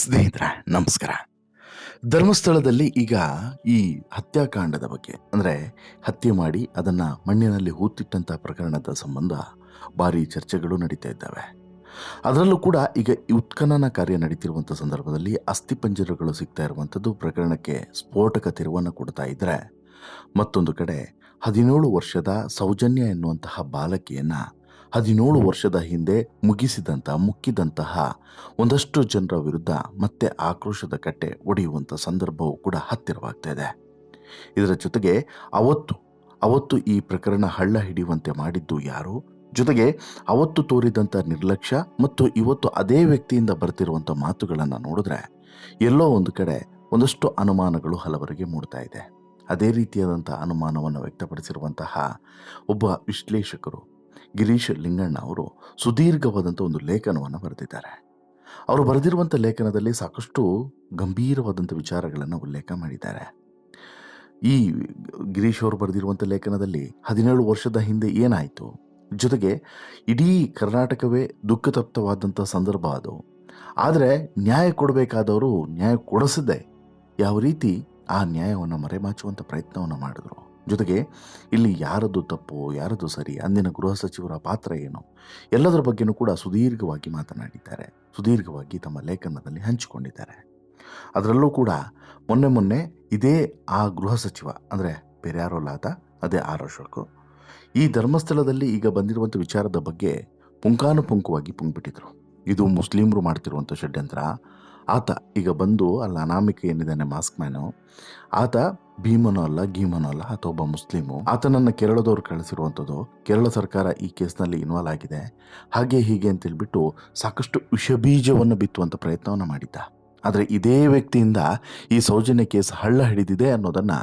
ಸ್ನೇಹಿತರೆ, ನಮಸ್ಕಾರ. ಧರ್ಮಸ್ಥಳದಲ್ಲಿ ಈಗ ಈ ಹತ್ಯಾಕಾಂಡದ ಬಗ್ಗೆ, ಅಂದರೆ ಹತ್ಯೆ ಮಾಡಿ ಅದನ್ನು ಮಣ್ಣಿನಲ್ಲಿ ಹೂತಿಟ್ಟಂಥ ಪ್ರಕರಣದ ಸಂಬಂಧ ಭಾರಿ ಚರ್ಚೆಗಳು ನಡೀತಾ ಇದ್ದಾವೆ. ಅದರಲ್ಲೂ ಕೂಡ ಈಗ ಉತ್ಖನನ ಕಾರ್ಯ ನಡೀತಿರುವಂಥ ಸಂದರ್ಭದಲ್ಲಿ ಅಸ್ಥಿಪಂಜರಗಳು ಸಿಗ್ತಾ ಇರುವಂಥದ್ದು ಪ್ರಕರಣಕ್ಕೆ ಸ್ಫೋಟಕ ತಿರುವನ್ನು ಕೊಡ್ತಾ ಇದ್ದರೆ ಮತ್ತೊಂದು ಕಡೆ ಹದಿನೇಳು ವರ್ಷದ ಸೌಜನ್ಯ ಎನ್ನುವಂತಹ ಬಾಲಕಿಯನ್ನು ಹದಿನೇಳು ವರ್ಷದ ಹಿಂದೆ ಮುಗಿಸಿದಂಥ ಮುಕ್ಕಿದಂತಹ ಒಂದಷ್ಟು ಜನರ ವಿರುದ್ಧ ಮತ್ತೆ ಆಕ್ರೋಶದ ಕಟ್ಟೆ ಒಡೆಯುವಂಥ ಸಂದರ್ಭವೂ ಕೂಡ ಹತ್ತಿರವಾಗ್ತಾ ಇದೆ. ಇದರ ಜೊತೆಗೆ ಅವತ್ತು ಅವತ್ತು ಈ ಪ್ರಕರಣ ಹಳ್ಳ ಹಿಡಿಯುವಂತೆ ಮಾಡಿದ್ದು ಯಾರು? ಜೊತೆಗೆ ಅವತ್ತು ತೋರಿದಂಥ ನಿರ್ಲಕ್ಷ್ಯ ಮತ್ತು ಇವತ್ತು ಅದೇ ವ್ಯಕ್ತಿಯಿಂದ ಬರ್ತಿರುವಂಥ ಮಾತುಗಳನ್ನು ನೋಡಿದ್ರೆ ಎಲ್ಲೋ ಒಂದು ಕಡೆ ಒಂದಷ್ಟು ಅನುಮಾನಗಳು ಹಲವರಿಗೆ ಮೂಡ್ತಾ ಇದೆ. ಅದೇ ರೀತಿಯಾದಂಥ ಅನುಮಾನವನ್ನು ವ್ಯಕ್ತಪಡಿಸಿರುವಂತಹ ಒಬ್ಬ ವಿಶ್ಲೇಷಕರು ಗಿರೀಶ್ ಲಿಂಗಣ್ಣ ಅವರು ಸುದೀರ್ಘವಾದಂಥ ಒಂದು ಲೇಖನವನ್ನು ಬರೆದಿದ್ದಾರೆ. ಅವರು ಬರೆದಿರುವಂಥ ಲೇಖನದಲ್ಲಿ ಸಾಕಷ್ಟು ಗಂಭೀರವಾದಂಥ ವಿಚಾರಗಳನ್ನು ಉಲ್ಲೇಖ ಮಾಡಿದ್ದಾರೆ. ಈ ಗಿರೀಶ್ ಅವರು ಬರೆದಿರುವಂಥ ಲೇಖನದಲ್ಲಿ ಹದಿನೇಳು ವರ್ಷದ ಹಿಂದೆ ಏನಾಯಿತು? ಜೊತೆಗೆ ಇಡೀ ಕರ್ನಾಟಕವೇ ದುಃಖತಪ್ತವಾದಂಥ ಸಂದರ್ಭ ಅದು. ಆದರೆ ನ್ಯಾಯ ಕೊಡಬೇಕಾದವರು ನ್ಯಾಯ ಕೊಡಿಸದೆ ಯಾವ ರೀತಿ ಆ ನ್ಯಾಯವನ್ನು ಮರೆಮಾಚುವಂಥ ಪ್ರಯತ್ನವನ್ನು ಮಾಡಿದ್ರು? ಜೊತೆಗೆ ಇಲ್ಲಿ ಯಾರದ್ದು ತಪ್ಪು, ಯಾರದ್ದು ಸರಿ, ಅಂದಿನ ಗೃಹ ಸಚಿವರ ಪಾತ್ರ ಏನು? ಎಲ್ಲದರ ಬಗ್ಗೆನೂ ಕೂಡ ಸುದೀರ್ಘವಾಗಿ ಮಾತನಾಡಿದ್ದಾರೆ. ಸುದೀರ್ಘವಾಗಿ ತಮ್ಮ ಲೇಖನದಲ್ಲಿ ಹಂಚಿಕೊಂಡಿದ್ದಾರೆ. ಅದರಲ್ಲೂ ಕೂಡ ಮೊನ್ನೆ ಮೊನ್ನೆ ಇದೇ ಆ ಗೃಹ ಸಚಿವ, ಅಂದರೆ ಬೇರೆ ಯಾರೋ ಲಾತ ಅದೇ ಆರ್ ಅಶೋಕ್, ಈ ಧರ್ಮಸ್ಥಳದಲ್ಲಿ ಈಗ ಬಂದಿರುವಂಥ ವಿಚಾರದ ಬಗ್ಗೆ ಪುಂಕಾನುಪುಂಕವಾಗಿ ಪುಂಗ್ಬಿಟ್ಟಿದ್ರು. ಇದು ಮುಸ್ಲಿಮರು ಮಾಡ್ತಿರುವಂಥ ಷಡ್ಯಂತ್ರ. ಆತ ಈಗ ಬಂದು ಅಲ್ಲಿ, ಅನಾಮಿಕ ಏನಿದ್ದಾನೆ ಮಾಸ್ಕ್ ಮ್ಯಾನು ಆತ ಭೀಮನೋ ಅಲ್ಲ ಗೀಮನೋ ಅಲ್ಲ, ಆತ ಒಬ್ಬ ಮುಸ್ಲಿಮು. ಆತನನ್ನು ಕೇರಳದವ್ರು ಕಳಿಸಿರುವಂಥದ್ದು, ಕೇರಳ ಸರ್ಕಾರ ಈ ಕೇಸ್ನಲ್ಲಿ ಇನ್ವಾಲ್ವ್ ಆಗಿದೆ. ಹಾಗೆ ಹೀಗೆ ಅಂತೇಳ್ಬಿಟ್ಟು ಸಾಕಷ್ಟು ವಿಷಬೀಜವನ್ನು ಬಿತ್ತುವಂಥ ಪ್ರಯತ್ನವನ್ನು ಮಾಡಿದ್ದ. ಆದರೆ ಇದೇ ವ್ಯಕ್ತಿಯಿಂದ ಈ ಸೌಜನ್ಯ ಕೇಸ್ ಹಳ್ಳ ಹಿಡಿದಿದೆ ಅನ್ನೋದನ್ನು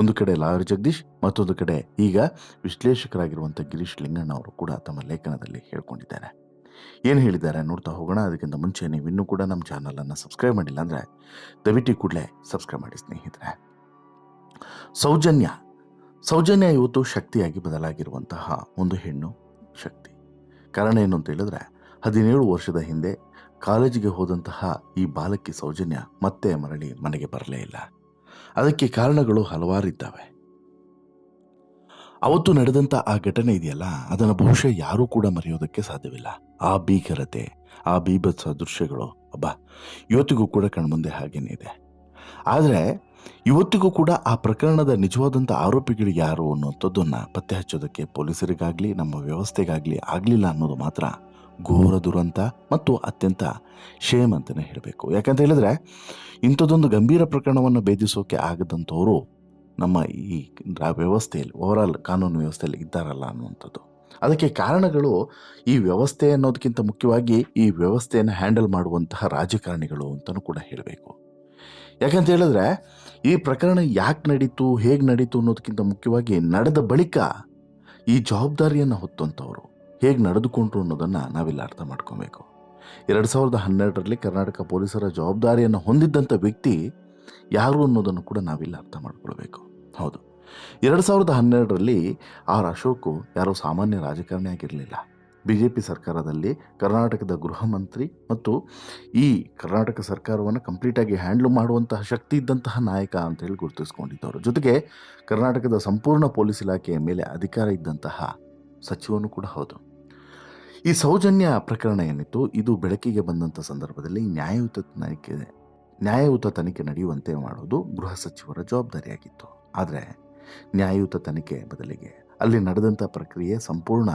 ಒಂದು ಕಡೆ ಲಾಯರ್ ಜಗದೀಶ್, ಮತ್ತೊಂದು ಕಡೆ ಈಗ ವಿಶ್ಲೇಷಕರಾಗಿರುವಂಥ ಗಿರೀಶ್ ಲಿಂಗಣ್ಣ ಅವರು ಕೂಡ ತಮ್ಮ ಲೇಖನದಲ್ಲಿ ಹೇಳ್ಕೊಂಡಿದ್ದಾರೆ. ಏನು ಹೇಳಿದ್ದಾರೆ ನೋಡ್ತಾ ಹೋಗೋಣ. ಅದಕ್ಕಿಂತ ಮುಂಚೆ ನೀವು ಇನ್ನೂ ಕೂಡ ನಮ್ಮ ಚಾನಲನ್ನು ಸಬ್ಸ್ಕ್ರೈಬ್ ಮಾಡಿಲ್ಲ ಅಂದರೆ ದಯವಿಟ್ಟು ಕೂಡಲೇ ಸಬ್ಸ್ಕ್ರೈಬ್ ಮಾಡಿ ಸ್ನೇಹಿತರೆ. ಸೌಜನ್ಯ. ಸೌಜನ್ಯ ಇವತ್ತು ಶಕ್ತಿಯಾಗಿ ಬದಲಾಗಿರುವಂತಹ ಒಂದು ಹೆಣ್ಣು ಶಕ್ತಿ. ಕಾರಣ ಏನು ಅಂತ ಹೇಳಿದ್ರೆ ಹದಿನೇಳು ವರ್ಷದ ಹಿಂದೆ ಕಾಲೇಜಿಗೆ ಹೋದಂತಹ ಈ ಬಾಲಕಿ ಸೌಜನ್ಯ ಮತ್ತೆ ಮರಳಿ ಮನೆಗೆ ಬರಲೇ ಇಲ್ಲ. ಅದಕ್ಕೆ ಕಾರಣಗಳು ಹಲವಾರಿದ್ದಾವೆ. ಅವತ್ತು ನಡೆದಂಥ ಆ ಘಟನೆ ಇದೆಯಲ್ಲ, ಅದನ್ನು ಬಹುಶಃ ಯಾರೂ ಕೂಡ ಮರೆಯೋದಕ್ಕೆ ಸಾಧ್ಯವಿಲ್ಲ. ಆ ಭೀಕರತೆ, ಆ ಬೀಭತ್ಸ ದೃಶ್ಯಗಳು, ಅಬ್ಬಾ, ಇವತ್ತಿಗೂ ಕೂಡ ಕಣ್ಮುಂದೆ ಹಾಗೇನೇ ಇದೆ. ಆದರೆ, ಇವತ್ತಿಗೂ ಕೂಡ ಆ ಪ್ರಕರಣದ ನಿಜವಾದಂಥ ಆರೋಪಿಗಳು ಯಾರು ಅನ್ನೋಂಥದ್ದನ್ನು ಪತ್ತೆ ಹಚ್ಚೋದಕ್ಕೆ ಪೊಲೀಸರಿಗಾಗಲಿ, ನಮ್ಮ ವ್ಯವಸ್ಥೆಗಾಗಲಿ ಆಗಲಿಲ್ಲ ಅನ್ನೋದು ಮಾತ್ರ ಘೋರ ದುರಂತ ಮತ್ತು ಅತ್ಯಂತ ಶೇಮ್ ಅಂತಲೇ ಹೇಳಬೇಕು. ಯಾಕಂತ ಹೇಳಿದ್ರೆ, ಇಂಥದ್ದೊಂದು ಗಂಭೀರ ಪ್ರಕರಣವನ್ನು ಭೇದಿಸೋಕೆ ಆಗದಂಥವರು ನಮ್ಮ ಈ ವ್ಯವಸ್ಥೆಯಲ್ಲಿ ಓವರಾಲ್ ಕಾನೂನು ವ್ಯವಸ್ಥೆಯಲ್ಲಿ ಇದ್ದಾರಲ್ಲ ಅನ್ನುವಂಥದ್ದು. ಅದಕ್ಕೆ ಕಾರಣಗಳು ಈ ವ್ಯವಸ್ಥೆ ಅನ್ನೋದಕ್ಕಿಂತ ಮುಖ್ಯವಾಗಿ ಈ ವ್ಯವಸ್ಥೆಯನ್ನು ಹ್ಯಾಂಡಲ್ ಮಾಡುವಂತಹ ರಾಜಕಾರಣಿಗಳು ಅಂತಲೂ ಕೂಡ ಹೇಳಬೇಕು. ಯಾಕಂತ ಹೇಳಿದ್ರೆ, ಈ ಪ್ರಕರಣ ಯಾಕೆ ನಡೀತು, ಹೇಗೆ ನಡೀತು ಅನ್ನೋದಕ್ಕಿಂತ ಮುಖ್ಯವಾಗಿ ನಡೆದ ಬಳಿಕ ಈ ಜವಾಬ್ದಾರಿಯನ್ನು ಹೊತ್ತಂಥವ್ರು, ಹೇಗೆ ನಡೆದುಕೊಂಡ್ರು ಅನ್ನೋದನ್ನು ನಾವಿಲ್ಲಿ ಅರ್ಥ ಮಾಡ್ಕೊಬೇಕು. ಎರಡು ಸಾವಿರದ ಹನ್ನೆರಡರಲ್ಲಿ ಕರ್ನಾಟಕ ಪೊಲೀಸರ ಜವಾಬ್ದಾರಿಯನ್ನು ಹೊಂದಿದ್ದಂಥ ವ್ಯಕ್ತಿ ಯಾರು ಅನ್ನೋದನ್ನು ಕೂಡ ನಾವಿಲ್ಲಿ ಅರ್ಥ ಮಾಡ್ಕೊಳ್ಬೇಕು. ಹೌದು. ಎರಡು ಸಾವಿರದ ಹನ್ನೆರಡರಲ್ಲಿ ಆರ್ ಅಶೋಕು ಯಾರೋ ಸಾಮಾನ್ಯ ರಾಜಕಾರಣಿ ಆಗಿರಲಿಲ್ಲ. ಬಿ ಜೆ ಪಿ ಸರ್ಕಾರದಲ್ಲಿ ಕರ್ನಾಟಕದ ಗೃಹ ಮಂತ್ರಿ ಮತ್ತು ಈ ಕರ್ನಾಟಕ ಸರ್ಕಾರವನ್ನು ಕಂಪ್ಲೀಟಾಗಿ ಹ್ಯಾಂಡ್ಲ್ ಮಾಡುವಂತಹ ಶಕ್ತಿ ಇದ್ದಂತಹ ನಾಯಕ ಅಂತ ಹೇಳಿ ಗುರುತಿಸ್ಕೊಂಡಿದ್ದವರು. ಜೊತೆಗೆ ಕರ್ನಾಟಕದ ಸಂಪೂರ್ಣ ಪೊಲೀಸ್ ಇಲಾಖೆಯ ಮೇಲೆ ಅಧಿಕಾರ ಇದ್ದಂತಹ ಸಚಿವನು ಕೂಡ ಹೌದು. ಈ ಸೌಜನ್ಯ ಪ್ರಕರಣ ಏನಿತ್ತು? ಇದು ಬೆಳಕಿಗೆ ಬಂದಂಥ ಸಂದರ್ಭದಲ್ಲಿ ನ್ಯಾಯಯುತ ತನಿಖೆ ನ್ಯಾಯಯುತ ತನಿಖೆ ನಡೆಯುವಂತೆ ಮಾಡೋದು ಗೃಹ ಸಚಿವರ ಜವಾಬ್ದಾರಿಯಾಗಿತ್ತು. ಆದರೆ ನ್ಯಾಯಯುತ ತನಿಖೆ ಬದಲಿಗೆ ಅಲ್ಲಿ ನಡೆದಂಥ ಪ್ರಕ್ರಿಯೆ ಸಂಪೂರ್ಣ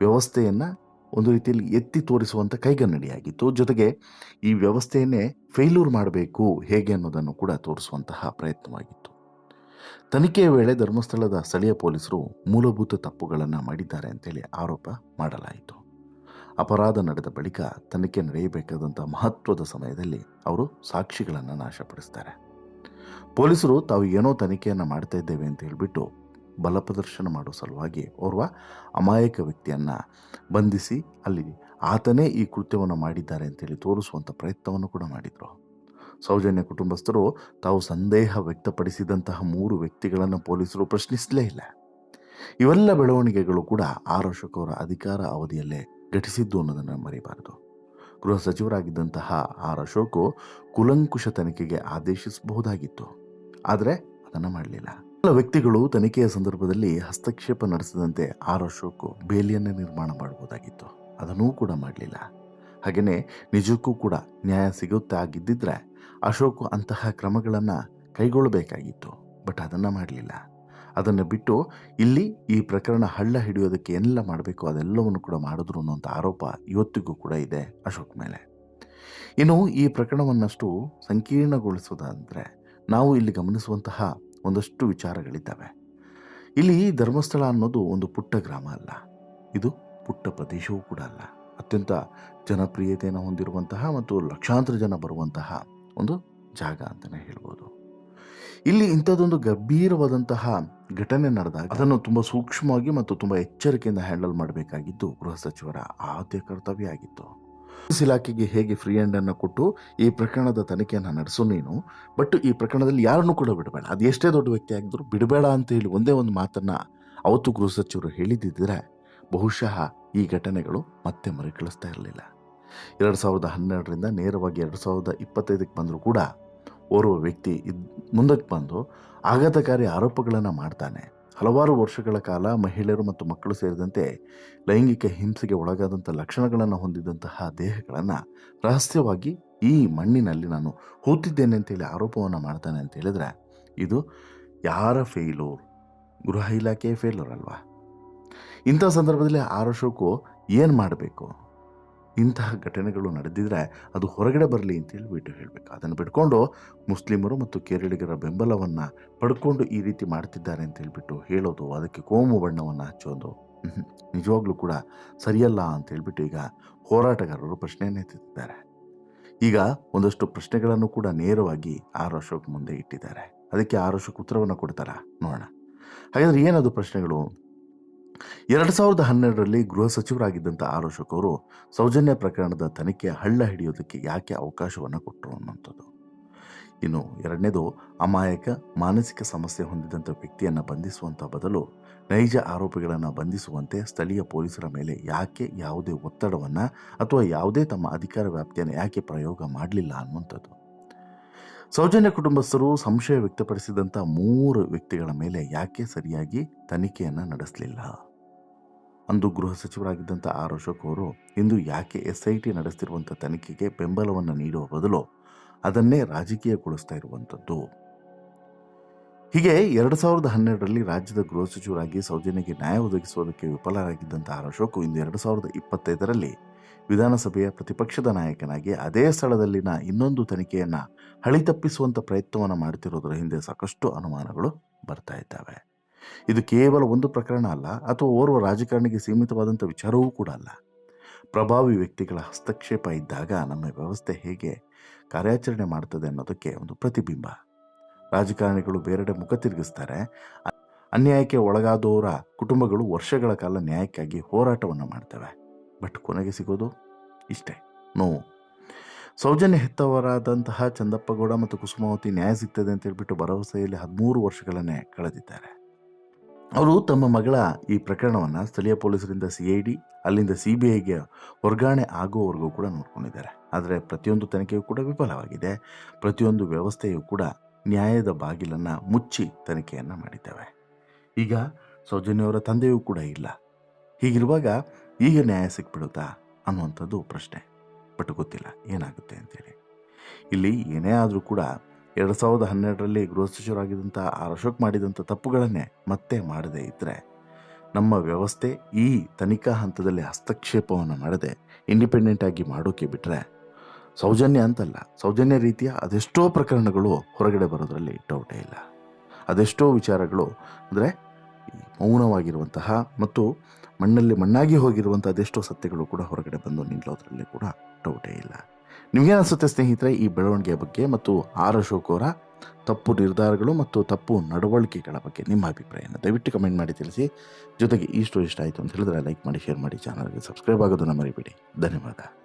ವ್ಯವಸ್ಥೆಯನ್ನು ಒಂದು ರೀತಿಯಲ್ಲಿ ಎತ್ತಿ ತೋರಿಸುವಂಥ ಕೈಗನ್ನಡಿಯಾಗಿತ್ತು. ಜೊತೆಗೆ ಈ ವ್ಯವಸ್ಥೆಯನ್ನೇ ಫೇಲ್ಯೂರ್ ಮಾಡಬೇಕು ಹೇಗೆ ಅನ್ನೋದನ್ನು ಕೂಡ ತೋರಿಸುವಂತಹ ಪ್ರಯತ್ನವಾಗಿತ್ತು. ತನಿಖೆಯ ವೇಳೆ ಧರ್ಮಸ್ಥಳದ ಸ್ಥಳೀಯ ಪೊಲೀಸರು ಮೂಲಭೂತ ತಪ್ಪುಗಳನ್ನು ಮಾಡಿದ್ದಾರೆ ಅಂತೇಳಿ ಆರೋಪ ಮಾಡಲಾಯಿತು. ಅಪರಾಧ ನಡೆದ ಬಳಿಕ ತನಿಖೆ ನಡೆಯಬೇಕಾದಂಥ ಮಹತ್ವದ ಸಮಯದಲ್ಲಿ ಅವರು ಸಾಕ್ಷಿಗಳನ್ನು ನಾಶಪಡಿಸ್ತಾರೆ. ಪೊಲೀಸರು ತಾವು ಏನೋ ತನಿಖೆಯನ್ನು ಮಾಡ್ತಾ ಇದ್ದೇವೆ ಅಂತ ಹೇಳಿಬಿಟ್ಟು ಬಲ ಪ್ರದರ್ಶನ ಮಾಡೋ ಸಲುವಾಗಿ ಓರ್ವ ಅಮಾಯಕ ವ್ಯಕ್ತಿಯನ್ನು ಬಂಧಿಸಿ ಅಲ್ಲಿ ಆತನೇ ಈ ಕೃತ್ಯವನ್ನು ಮಾಡಿದ್ದಾರೆ ಅಂತೇಳಿ ತೋರಿಸುವಂಥ ಪ್ರಯತ್ನವನ್ನು ಕೂಡ ಮಾಡಿದರು. ಸೌಜನ್ಯ ಕುಟುಂಬಸ್ಥರು ತಾವು ಸಂದೇಹ ವ್ಯಕ್ತಪಡಿಸಿದಂತಹ ಮೂರು ವ್ಯಕ್ತಿಗಳನ್ನು ಪೊಲೀಸರು ಪ್ರಶ್ನಿಸಲೇ ಇಲ್ಲ. ಇವೆಲ್ಲ ಬೆಳವಣಿಗೆಗಳು ಕೂಡ ಆರೋಷಕವರ ಅಧಿಕಾರ ಅವಧಿಯಲ್ಲೇ ಘಟಿಸಿದ್ದು ಅನ್ನೋದನ್ನು ಮರಿಬಾರದು. ಗೃಹ ಸಚಿವರಾಗಿದ್ದಂತಹ ಆರ್ ಅಶೋಕು ಕುಲಂಕುಷ ತನಿಖೆಗೆ ಆದೇಶಿಸಬಹುದಾಗಿತ್ತು. ಆದರೆ ಅದನ್ನು ಮಾಡಲಿಲ್ಲ. ಕೆಲ ವ್ಯಕ್ತಿಗಳು ತನಿಖೆಯ ಸಂದರ್ಭದಲ್ಲಿ ಹಸ್ತಕ್ಷೇಪ ನಡೆಸದಂತೆ ಆರ್ ಅಶೋಕ್ ಬೇಲಿಯನ್ನು ನಿರ್ಮಾಣ ಮಾಡಬಹುದಾಗಿತ್ತು. ಅದನ್ನೂ ಕೂಡ ಮಾಡಲಿಲ್ಲ. ಹಾಗೆಯೇ ನಿಜಕ್ಕೂ ಕೂಡ ನ್ಯಾಯ ಸಿಗುತ್ತೆ ಆಗಿದ್ದಿದ್ರೆ ಅಶೋಕ್ ಅಂತಹ ಕ್ರಮಗಳನ್ನು ಕೈಗೊಳ್ಳಬೇಕಾಗಿತ್ತು. ಬಟ್ ಅದನ್ನು ಮಾಡಲಿಲ್ಲ. ಅದನ್ನು ಬಿಟ್ಟು ಇಲ್ಲಿ ಈ ಪ್ರಕರಣ ಹಳ್ಳ ಹಿಡಿಯೋದಕ್ಕೆ ಏನೆಲ್ಲ ಮಾಡಬೇಕು ಅದೆಲ್ಲವನ್ನು ಕೂಡ ಮಾಡಿದ್ರು ಅನ್ನೋಂಥ ಆರೋಪ ಇವತ್ತಿಗೂ ಕೂಡ ಇದೆ ಅಶೋಕ್ ಮೇಲೆ. ಇನ್ನು ಈ ಪ್ರಕರಣವನ್ನಷ್ಟು ಸಂಕೀರ್ಣಗೊಳಿಸೋದಾದರೆ ನಾವು ಇಲ್ಲಿ ಗಮನಿಸುವಂತಹ ಒಂದಷ್ಟು ವಿಚಾರಗಳಿದ್ದಾವೆ. ಇಲ್ಲಿ ಧರ್ಮಸ್ಥಳ ಅನ್ನೋದು ಒಂದು ಪುಟ್ಟ ಗ್ರಾಮ ಅಲ್ಲ. ಇದು ಪುಟ್ಟ ಪ್ರದೇಶವೂ ಕೂಡ ಅಲ್ಲ. ಅತ್ಯಂತ ಜನಪ್ರಿಯತೆಯನ್ನು ಹೊಂದಿರುವಂತಹ ಮತ್ತು ಲಕ್ಷಾಂತರ ಜನ ಬರುವಂತಹ ಒಂದು ಜಾಗ ಅಂತಲೇ ಹೇಳ್ಬೋದು. ಇಲ್ಲಿ ಇಂಥದ್ದೊಂದು ಗಂಭೀರವಾದಂತಹ ಘಟನೆ ನಡೆದಾಗ ಅದನ್ನು ತುಂಬ ಸೂಕ್ಷ್ಮವಾಗಿ ಮತ್ತು ತುಂಬ ಎಚ್ಚರಿಕೆಯಿಂದ ಹ್ಯಾಂಡಲ್ ಮಾಡಬೇಕಾಗಿದ್ದು ಗೃಹ ಸಚಿವರ ಆದ್ಯ ಕರ್ತವ್ಯ ಆಗಿತ್ತು. ಪೊಲೀಸ್ ಇಲಾಖೆಗೆ ಹೇಗೆ ಫ್ರೀ ಹ್ಯಾಂಡ್ ಅನ್ನು ಕೊಟ್ಟು ಈ ಪ್ರಕರಣದ ತನಿಖೆಯನ್ನು ನಡೆಸು ನೀನು ಬಟ್ ಈ ಪ್ರಕರಣದಲ್ಲಿ ಯಾರನ್ನು ಕೂಡ ಬಿಡಬೇಡ. ಅದು ಎಷ್ಟೇ ದೊಡ್ಡ ವ್ಯಕ್ತಿ ಆಗಿದ್ರು ಬಿಡಬೇಡ ಅಂತ ಹೇಳಿ ಒಂದೇ ಒಂದು ಮಾತನ್ನ ಅವತ್ತು ಗೃಹ ಸಚಿವರು ಹೇಳಿದ್ದಿದ್ರೆ ಬಹುಶಃ ಈ ಘಟನೆಗಳು ಮತ್ತೆ ಮರುಕಳಿಸ್ತಾ ಇರಲಿಲ್ಲ. ಎರಡು ಸಾವಿರದ ಹನ್ನೆರಡರಿಂದ ನೇರವಾಗಿ ಎರಡು ಸಾವಿರದ ಇಪ್ಪತ್ತೈದಕ್ಕೆ ಬಂದರೂ ಕೂಡ ಓರ್ವ ವ್ಯಕ್ತಿ ಇದ್ ಮುಂದಕ್ಕೆ ಬಂದು ಆಘಾತಕಾರಿ ಆರೋಪಗಳನ್ನು ಮಾಡ್ತಾನೆ. ಹಲವಾರು ವರ್ಷಗಳ ಕಾಲ ಮಹಿಳೆಯರು ಮತ್ತು ಮಕ್ಕಳು ಸೇರಿದಂತೆ ಲೈಂಗಿಕ ಹಿಂಸೆಗೆ ಒಳಗಾದಂಥ ಲಕ್ಷಣಗಳನ್ನು ಹೊಂದಿದಂತಹ ದೇಹಗಳನ್ನು ರಹಸ್ಯವಾಗಿ ಈ ಮಣ್ಣಿನಲ್ಲಿ ನಾನು ಹೂತಿದ್ದೇನೆ ಅಂತೇಳಿ ಆರೋಪವನ್ನು ಮಾಡ್ತಾನೆ ಅಂತ ಹೇಳಿದ್ರೆ ಇದು ಯಾರ ಫೇಲೂರ್ ಗೃಹ ಇಲಾಖೆಯ ಫೇಲೂರ್ ಅಲ್ವಾ? ಇಂಥ ಸಂದರ್ಭದಲ್ಲಿ ಅಶೋಕು ಏನು ಮಾಡಬೇಕು? ಇಂತಹ ಘಟನೆಗಳು ನಡೆದಿದ್ರೆ ಅದು ಹೊರಗಡೆ ಬರಲಿ ಅಂತ ಹೇಳ್ಬಿಟ್ಟು ಹೇಳಬೇಕು. ಅದನ್ನು ಬಿಟ್ಕೊಂಡು ಮುಸ್ಲಿಮರು ಮತ್ತು ಕೇರಳಿಗರ ಬೆಂಬಲವನ್ನು ಪಡ್ಕೊಂಡು ಈ ರೀತಿ ಮಾಡ್ತಿದ್ದಾರೆ ಅಂತ ಹೇಳ್ಬಿಟ್ಟು ಹೇಳೋದು, ಅದಕ್ಕೆ ಕೋಮು ಬಣ್ಣವನ್ನು ಹಚ್ಚೋದು. ನಿಜವಾಗ್ಲೂ ಕೂಡ ಸರಿಯಲ್ಲ ಅಂತ ಹೇಳ್ಬಿಟ್ಟು ಈಗ ಹೋರಾಟಗಾರರು ಪ್ರಶ್ನೆಯನ್ನು ಎತ್ತಿದ್ದಾರೆ. ಈಗ ಒಂದಷ್ಟು ಪ್ರಶ್ನೆಗಳನ್ನು ಕೂಡ ನೇರವಾಗಿ ಆರು ಅಶೋಕ್ ಮುಂದೆ ಇಟ್ಟಿದ್ದಾರೆ. ಅದಕ್ಕೆ ಆರು ಅಶೋಕ್ ಉತ್ತರವನ್ನು ಕೊಡ್ತಾರ? ನೋಡೋಣ. ಹಾಗಾದರೆ ಏನದು ಪ್ರಶ್ನೆಗಳು? ಎರಡು ಸಾವಿರದ ಹನ್ನೆರಡರಲ್ಲಿ ಗೃಹ ಸಚಿವರಾಗಿದ್ದಂಥ ಆರ್ ಸೌಜನ್ಯ ಪ್ರಕರಣದ ತನಿಖೆ ಹಳ್ಳ ಹಿಡಿಯೋದಕ್ಕೆ ಯಾಕೆ ಅವಕಾಶವನ್ನು ಕೊಟ್ಟರು ಅನ್ನುವಂಥದ್ದು. ಇನ್ನು ಎರಡನೇದು, ಅಮಾಯಕ, ಮಾನಸಿಕ ಸಮಸ್ಯೆ ಹೊಂದಿದಂಥ ವ್ಯಕ್ತಿಯನ್ನು ಬಂಧಿಸುವಂಥ ಬದಲು ನೈಜ ಆರೋಪಿಗಳನ್ನು ಬಂಧಿಸುವಂತೆ ಸ್ಥಳೀಯ ಪೊಲೀಸರ ಮೇಲೆ ಯಾಕೆ ಯಾವುದೇ ಒತ್ತಡವನ್ನು ಅಥವಾ ಯಾವುದೇ ತಮ್ಮ ಅಧಿಕಾರ ವ್ಯಾಪ್ತಿಯನ್ನು ಯಾಕೆ ಪ್ರಯೋಗ ಮಾಡಲಿಲ್ಲ ಅನ್ನುವಂಥದ್ದು. ಸೌಜನ್ಯ ಕುಟುಂಬಸ್ಥರು ಸಂಶಯ ವ್ಯಕ್ತಪಡಿಸಿದಂಥ ಮೂರು ವ್ಯಕ್ತಿಗಳ ಮೇಲೆ ಯಾಕೆ ಸರಿಯಾಗಿ ತನಿಖೆಯನ್ನು ನಡೆಸಲಿಲ್ಲ? ಅಂದು ಗೃಹ ಸಚಿವರಾಗಿದ್ದಂಥ ಆರ್ ಅಶೋಕ್ ಅವರು ಇಂದು ಯಾಕೆ ಎಸ್ ಐ ನಡೆಸ್ತಿರುವಂಥ ತನಿಖೆಗೆ ಬೆಂಬಲವನ್ನು ನೀಡುವ ಬದಲು ಅದನ್ನೇ ರಾಜಕೀಯಗೊಳಿಸ್ತಾ ಇರುವಂಥದ್ದು ಹೀಗೆ ಎರಡು ಸಾವಿರದ ಹನ್ನೆರಡರಲ್ಲಿ ರಾಜ್ಯದ ಗೃಹ ಸಚಿವರಾಗಿ ಸೌಜನ್ಯಗೆ ನ್ಯಾಯ ಒದಗಿಸುವುದಕ್ಕೆ ವಿಫಲರಾಗಿದ್ದಂಥ ಆರ್ ಅಶೋಕ್ ಇಂದು ಎರಡು ಸಾವಿರದ ಇಪ್ಪತ್ತೈದರಲ್ಲಿ ವಿಧಾನಸಭೆಯ ಪ್ರತಿಪಕ್ಷದ ನಾಯಕನಾಗಿ ಅದೇ ಸ್ಥಳದಲ್ಲಿನ ಇನ್ನೊಂದು ತನಿಖೆಯನ್ನು ಹಳಿ ತಪ್ಪಿಸುವಂಥ ಪ್ರಯತ್ನವನ್ನು ಮಾಡ್ತಿರೋದರ ಹಿಂದೆ ಸಾಕಷ್ಟು ಅನುಮಾನಗಳು ಬರ್ತಾ ಇದ್ದಾವೆ. ಇದು ಕೇವಲ ಒಂದು ಪ್ರಕರಣ ಅಲ್ಲ, ಅಥವಾ ಓರ್ವ ರಾಜಕಾರಣಿಗೆ ಸೀಮಿತವಾದಂಥ ವಿಚಾರವೂ ಕೂಡ ಅಲ್ಲ. ಪ್ರಭಾವಿ ವ್ಯಕ್ತಿಗಳ ಹಸ್ತಕ್ಷೇಪ ಇದ್ದಾಗ ನಮ್ಮ ವ್ಯವಸ್ಥೆ ಹೇಗೆ ಕಾರ್ಯಾಚರಣೆ ಮಾಡ್ತದೆ ಅನ್ನೋದಕ್ಕೆ ಒಂದು ಪ್ರತಿಬಿಂಬ. ರಾಜಕಾರಣಿಗಳು ಬೇರೆಡೆ ಮುಖ ತಿರುಗಿಸ್ತಾರೆ. ಅನ್ಯಾಯಕ್ಕೆ ಒಳಗಾದವರ ಕುಟುಂಬಗಳು ವರ್ಷಗಳ ಕಾಲ ನ್ಯಾಯಕ್ಕಾಗಿ ಹೋರಾಟವನ್ನು ಮಾಡ್ತವೆ. ಬಟ್ ಕೊನೆಗೆ ಸಿಗೋದು ಇಷ್ಟೇ. ನೋವು. ಸೌಜನ್ಯ ಹೆತ್ತವರಾದಂತಹ ಚಂದಪ್ಪಗೌಡ ಮತ್ತು ಕುಸುಮಾವತಿ ನ್ಯಾಯ ಸಿಗ್ತದೆ ಅಂತ ಹೇಳ್ಬಿಟ್ಟು ಭರವಸೆಯಲ್ಲಿ ಹದಿಮೂರು ವರ್ಷಗಳನ್ನೇ ಕಳೆದಿದ್ದಾರೆ. ಅವರು ತಮ್ಮ ಮಗಳ ಈ ಪ್ರಕರಣವನ್ನು ಸ್ಥಳೀಯ ಪೊಲೀಸರಿಂದ ಸಿ ಐ ಡಿ, ಅಲ್ಲಿಂದ ಸಿ ಬಿ ಐಗೆ ವರ್ಗಾವಣೆ ಆಗುವವರೆಗೂ ಕೂಡ ನೋಡ್ಕೊಂಡಿದ್ದಾರೆ. ಆದರೆ ಪ್ರತಿಯೊಂದು ತನಿಖೆಯೂ ಕೂಡ ವಿಫಲವಾಗಿದೆ. ಪ್ರತಿಯೊಂದು ವ್ಯವಸ್ಥೆಯೂ ಕೂಡ ನ್ಯಾಯದ ಬಾಗಿಲನ್ನು ಮುಚ್ಚಿ ತನಿಖೆಯನ್ನು ಮಾಡಿದ್ದೇವೆ. ಈಗ ಸೌಜನ್ಯವರ ತಂದೆಯೂ ಕೂಡ ಇಲ್ಲ. ಹೀಗಿರುವಾಗ ಈಗ ನ್ಯಾಯ ಸಿಕ್ಬಿಡುತ್ತಾ ಅನ್ನುವಂಥದ್ದು ಪ್ರಶ್ನೆ. ಬಟ್ ಗೊತ್ತಿಲ್ಲ, ಏನಾಗುತ್ತೆ ಅಂತೇಳಿ. ಇಲ್ಲಿ ಏನೇ ಆದರೂ ಕೂಡ ಎರಡು ಸಾವಿರದ ಹನ್ನೆರಡರಲ್ಲಿ ಗೃಹ ಸಚಿವರಾಗಿದ್ದಂಥ ಆ ಅಶೋಕ್ ಮಾಡಿದಂಥ ತಪ್ಪುಗಳನ್ನೇ ಮತ್ತೆ ಮಾಡದೇ ಇದ್ದರೆ ನಮ್ಮ ವ್ಯವಸ್ಥೆ ಈ ತನಿಖಾ ಹಂತದಲ್ಲಿ ಹಸ್ತಕ್ಷೇಪವನ್ನು ಮಾಡದೆ ಇಂಡಿಪೆಂಡೆಂಟ್ ಆಗಿ ಮಾಡೋಕೆ ಬಿಟ್ಟರೆ ಸೌಜನ್ಯ ಅಂತಲ್ಲ, ಸೌಜನ್ಯ ರೀತಿಯ ಅದೆಷ್ಟೋ ಪ್ರಕರಣಗಳು ಹೊರಗಡೆ ಬರೋದರಲ್ಲಿ ಡೌಟೇ ಇಲ್ಲ. ಅದೆಷ್ಟೋ ವಿಚಾರಗಳು ಅಂದರೆ ಮೌನವಾಗಿರುವಂತಹ ಮತ್ತು ಮಣ್ಣಲ್ಲಿ ಮಣ್ಣಾಗಿ ಹೋಗಿರುವಂಥ ಅದೆಷ್ಟೋ ಸತ್ಯಗಳು ಕೂಡ ಹೊರಗಡೆ ಬಂದು ನಿಲ್ಲೋದ್ರಲ್ಲಿ ಕೂಡ ಡೌಟೇ ಇಲ್ಲ. ನಿಮಗೇನಿಸುತ್ತೆ ಸ್ನೇಹಿತರೆ ಈ ಬೆಳವಣಿಗೆಯ ಬಗ್ಗೆ ಮತ್ತು ಆರ್ ಅಶೋಕ್ ಅವರ ತಪ್ಪು ನಿರ್ಧಾರಗಳು ಮತ್ತು ತಪ್ಪು ನಡವಳಿಕೆಗಳ ಬಗ್ಗೆ ನಿಮ್ಮ ಅಭಿಪ್ರಾಯನ ದಯವಿಟ್ಟು ಕಮೆಂಟ್ ಮಾಡಿ ತಿಳಿಸಿ. ಜೊತೆಗೆ ಇಷ್ಟು ಇಷ್ಟ ಆಯಿತು ಅಂತ ಹೇಳಿದ್ರೆ ಲೈಕ್ ಮಾಡಿ, ಶೇರ್ ಮಾಡಿ, ಚಾನಲ್ಗೆ ಸಬ್ಸ್ಕ್ರೈಬ್ ಆಗೋದನ್ನು ಮರಿಬೇಡಿ. ಧನ್ಯವಾದ.